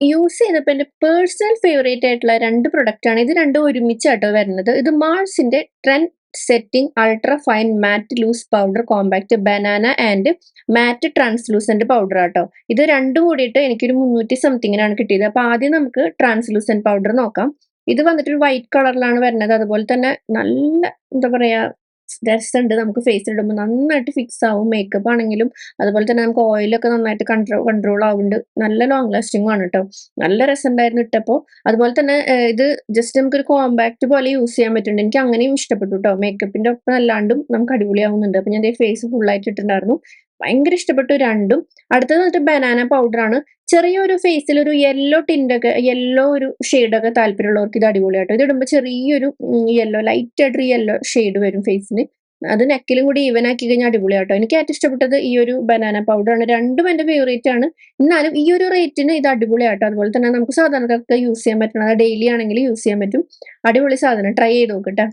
Use ചെയ്തപ്പോൾ എന്റെ personal favourite ആയിട്ടുള്ള രണ്ട് പ്രൊഡക്റ്റ് ആണ്. ഇത് രണ്ടും ഒരുമിച്ചാട്ടോ വരുന്നത്. ഇത് മാൾസിന്റെ trend setting ultra fine matte loose powder compact banana and matte translucent powder ആട്ടോ. ഇത് രണ്ടും കൂടിയിട്ട് എനിക്കൊരു മുന്നൂറ്റി സംതിങ്ങിനാണ് കിട്ടിയത്. അപ്പോൾ ആദ്യം നമുക്ക് ട്രാൻസ്ലൂസന്റ് പൗഡർ നോക്കാം. ഇത് വന്നിട്ട് ഒരു വൈറ്റ് കളറിലാണ് വരുന്നത്. അതുപോലെ തന്നെ നല്ല എന്താ പറയാ രസമുണ്ട് നമുക്ക് ഫേസിൽ ഇടുമ്പോൾ നന്നായിട്ട് ഫിക്സ് ആവും. മേക്കപ്പ് ആണെങ്കിലും അതുപോലെ തന്നെ നമുക്ക് ഓയിലൊക്കെ നന്നായിട്ട് കൺട്രോൾ കൺട്രോൾ ആവുന്നുണ്ട് നല്ല ലോങ് ലാസ്റ്റിംഗ് ആണ് കേട്ടോ നല്ല രസമുണ്ടായിരുന്നു ഇട്ടപ്പോൾ അതുപോലെ തന്നെ ഇത് ജസ്റ്റ് നമുക്കൊരു കോമ്പാക്ട് പോലെ യൂസ് ചെയ്യാൻ പറ്റുന്നുണ്ട്. എനിക്ക് അങ്ങനെയും ഇഷ്ടപ്പെട്ടു കേട്ടോ മേക്കപ്പിന്റെ ഒപ്പം അല്ലാണ്ടും നമുക്ക് അടിപൊളിയാവുന്നുണ്ട്. അപ്പൊ ഞാൻ ഫേസ് ഫുൾ ആയിട്ട് ഇട്ടിട്ടുണ്ടായിരുന്നു. ഭയങ്കര ഇഷ്ടപ്പെട്ടു രണ്ടും. അടുത്തത് വന്നിട്ട് ബനാന പൗഡർ ആണ്. ചെറിയൊരു ഫേസിൽ ഒരു യെല്ലോ ടിന്റൊക്കെ യെല്ലോ ഒരു ഷെയ്ഡൊക്കെ താല്പര്യമുള്ളവർക്ക് ഇത് അടിപൊളിയാട്ടോ ഇത് ഇടുമ്പോൾ ചെറിയൊരു യെല്ലോ ലൈറ്റ് ആയിട്ടൊരു യെല്ലോ ഷെയ്ഡ് വരും ഫേസിന് അത് നെക്കിലും കൂടി ഈവൻ ആക്കി കഴിഞ്ഞാൽ അടിപൊളിയാട്ടോ എനിക്ക് ഏറ്റവും ഇഷ്ടപ്പെട്ടത് ഈ ഒരു ബനാന പൗഡർ ആണ്. രണ്ടും എന്റെ ഫേവറേറ്റ് ആണ്. എന്നാലും ഈ ഒരു റേറ്റിന് ഇത് അടിപൊളിയാട്ടോ അതുപോലെ തന്നെ നമുക്ക് സാധാരണക്കാർക്ക് യൂസ് ചെയ്യാൻ പറ്റുന്നത് ഡെയിലി ആണെങ്കിൽ യൂസ് ചെയ്യാൻ പറ്റും. അടിപൊളി സാധനം. ട്രൈ ചെയ്ത് നോക്കട്ടെ